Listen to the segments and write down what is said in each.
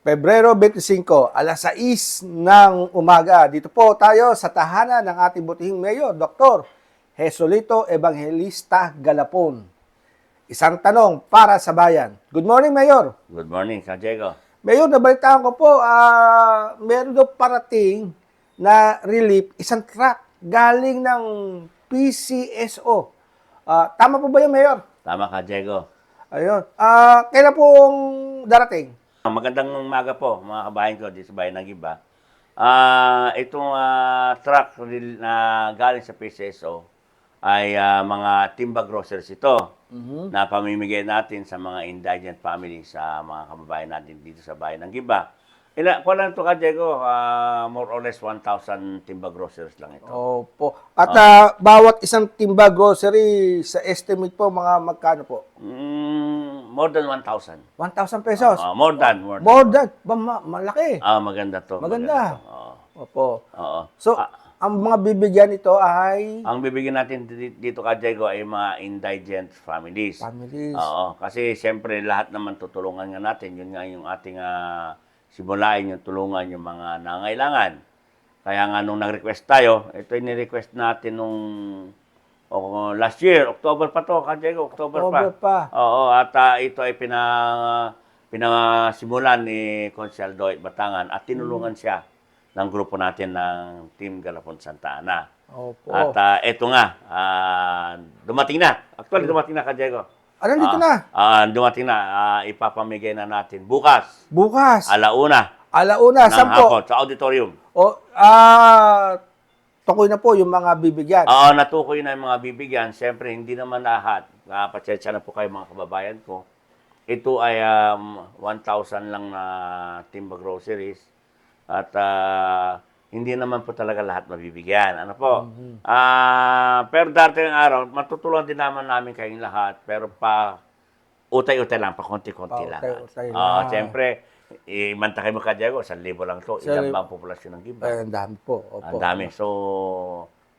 Pebrero 25, alas 6 ng umaga. Dito po tayo sa tahanan ng ating butihing mayor, Dr. Jesolito Evangelista Galapon. Isang tanong para sa bayan. Good morning, Mayor. Good morning, Ka Diego. Mayor, nabalitaan ko po, ah, meron daw parating na relief, isang truck galing ng PCSO. Ah, tama po ba yun, Mayor? Tama ka, Diego. Ayun. Ah, kailan pong darating? Magandang umaga po, mga kabayan ko dito sa bayan ng Giba. Ah, itong ah, truck na galing sa PCSO ay ah, mga timba groceries ito na pamimigay natin sa mga indigent families sa mga kababayan natin dito sa bayan ng Giba. Ila, ko lang ito ka, Diego, ah, more or less 1,000 timba groceries lang ito. Opo. At ah, bawat isang timba grocery sa estimate po mga magkano po? Mm, more than 1,000. 1,000 pesos. Ah, more than, more than. More than. Ba, ma- malaki. Ah, maganda to. Maganda. to. Oo. Opo. Oo. So, Ah, ang mga bibigyan ito ay ang bibigyan natin di- dito ka Diego ay mga indigent families. families. Oo, kasi siyempre lahat naman tutulungan nga natin. Yun nga yung ating ah, simulain, yung tulungan yung mga nangailangan. Kaya nga nung nag-request tayo, ito yung ni-request natin nung oh, last year, October pa to, ka Diego, October, October pa. Oo, at ah, ito ay pina, pinasimulan ni Consial Doit Batangan at tinulungan siya ng grupo natin ng Team Galapon Santa Ana. Opo. At ah, eto nga, ah, dumating na. Actually, dumating na ka, Diego. ah, nandito Ah, na. ah, dumating na. Ah, ipapamigay na natin bukas, Bukas. alauna Alauna. Saan po? hapon sa auditorium. O, ah, tukoy na po yung mga bibigyan. Oo, natukoy na yung mga bibigyan. Siyempre, hindi naman lahat. Uh, patsetsya na po kayo mga kababayan ko. Ito ay um, 1,000 lang na timba groceries. At ah, hindi naman po talaga lahat mabibigyan. Ano po? Ah, pero darating ang araw, matutulungan din naman namin kayong lahat. Pero pa utay-utay lang, pa konti-konti Pa lang. utay-utay Oo, lang. siyempre, imantakay mo ka, Diego, 1,000 lang to. Isang Ilan libo. ba ang populasyon ng Giba? Ay, ang dami po. Opo. Ang dami. So,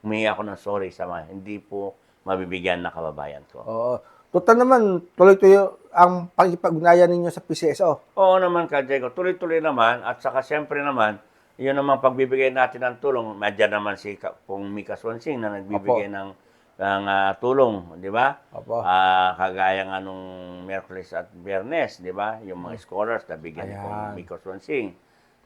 humingi ako ng sorry sa mga hindi po mabibigyan na kababayan ko. Oo. Total naman, tuloy-tuloy ang pagkipag-ugnayan ninyo sa PCSO. Oo naman ka, Diego. Tuloy-tuloy naman. At saka siyempre naman, yun naman pagbibigay natin ng tulong. Medya naman si Ka- Pong Mika Swansing na nagbibigay ng, ng ah, tulong, di ba? Opo. Ah, kagaya nga nung Merkulis at Biyernes, di ba? Yung mga scholars na bigyan ni Ayan. Pong Mika Swansing.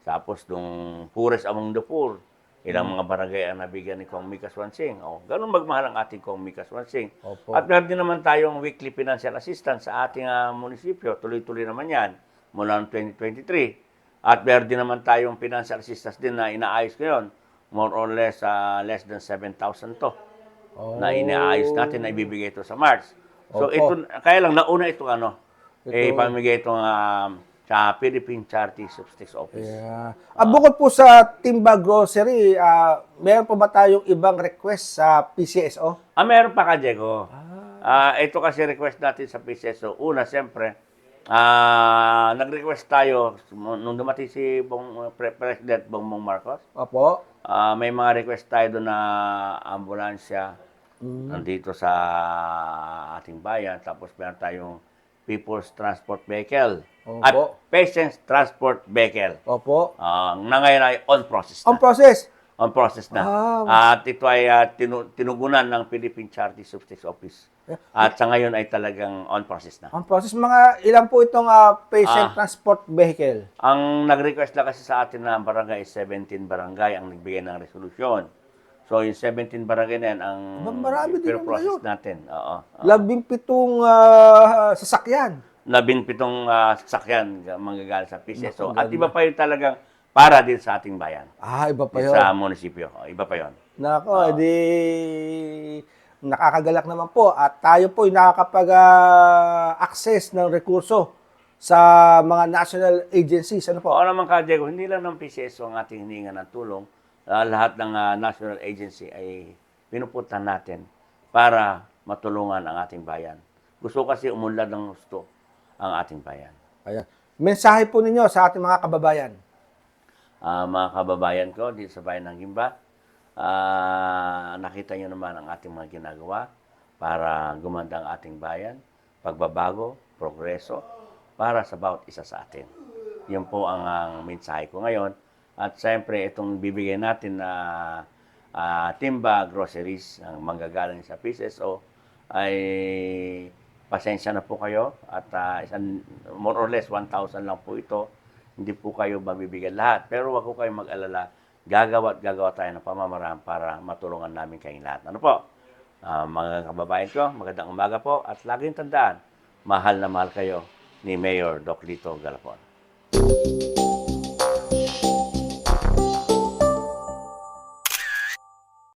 Tapos nung Pures Among the Poor, ilang mga barangay ang nabigyan ni Kong Mika Swansing. O, ganun magmahal ang ating Kong Mika Swansing. Opo. At meron din naman tayong weekly financial assistance sa ating ah, munisipyo. Tuloy-tuloy naman yan mula noong 2023. At meron din naman tayong financial assistance din na inaayos ngayon. More or less, ah, less than 7,000 to Oh. na inaayos natin na ibibigay ito sa March. So Opo. ito, kaya lang, nauna ito ano, eh, Ito- pamigay itong um, sa Philippine Charity Subsistence Office. Yeah. Ah, bukod po sa Timba Grocery, ah, meron po ba tayong ibang request sa PCSO? Ah, meron pa ka, Diego. Ah, ito kasi request natin sa PCSO. Una, siyempre, ah, nag-request tayo nung dumating si Bong, Pre- President Bongbong Marcos. Opo. Ah, may mga request tayo doon na ambulansya nandito sa ating bayan. Tapos meron tayong People's Transport Vehicle Opo. at Patients Transport Vehicle. Opo. Ah, na ngayon ay on process na. On process. On process na. Ah. At ito ay ah, tinu- tinugunan ng Philippine Charity Subsistence Office. At sa ngayon ay talagang on process na. On process. Mga ilan po itong ah, patient Ah. transport vehicle? Ang nag-request lang kasi sa atin na barangay is 17 barangay ang nagbigay ng resolusyon. So yung 17 barangay na yan ang Ba, marami din naman process natin. Oo. Labing pitong ah, sasakyan. Labing pitong ah, sasakyan manggagaling sa PCSO. At iba pa yung talagang para din sa ating bayan. Ah, iba pa yun. Sa munisipyo. Oh, Iba pa yon. Nako, edi nakakagalak naman po at tayo po ay nakakapag-access ng rekurso sa mga national agencies. Ano po? Oo naman ka, Diego, hindi lang ng PCSO ang ating hininga ng tulong. Ah, lahat ng ah, national agency ay pinupuntan natin para matulungan ang ating bayan. Gusto kasi umunlad ng gusto ang ating bayan. Ayan. Mensahe po ninyo sa ating mga kababayan. Ah, mga kababayan ko dito sa bayan ng Gimba, ah, nakita nyo naman ang ating mga ginagawa para gumanda ang ating bayan, pagbabago, progreso, para sa bawat isa sa atin. Yun po ang, ang mensahe ko ngayon. At siyempre, itong bibigyan natin na ah, timba groceries, ang manggagaling sa PCSO, ay pasensya na po kayo. At ah, isang, more or less, 1,000 lang po ito. Hindi po kayo mabibigyan lahat. Pero wag ko kayong mag-alala. Gagawa at gagawa tayo ng pamamaraan para matulungan namin kayong lahat. Ano po? Ah, mga kababayan ko, magandang umaga po. At laging tandaan, mahal na mahal kayo ni Mayor Doc Lito Galapon.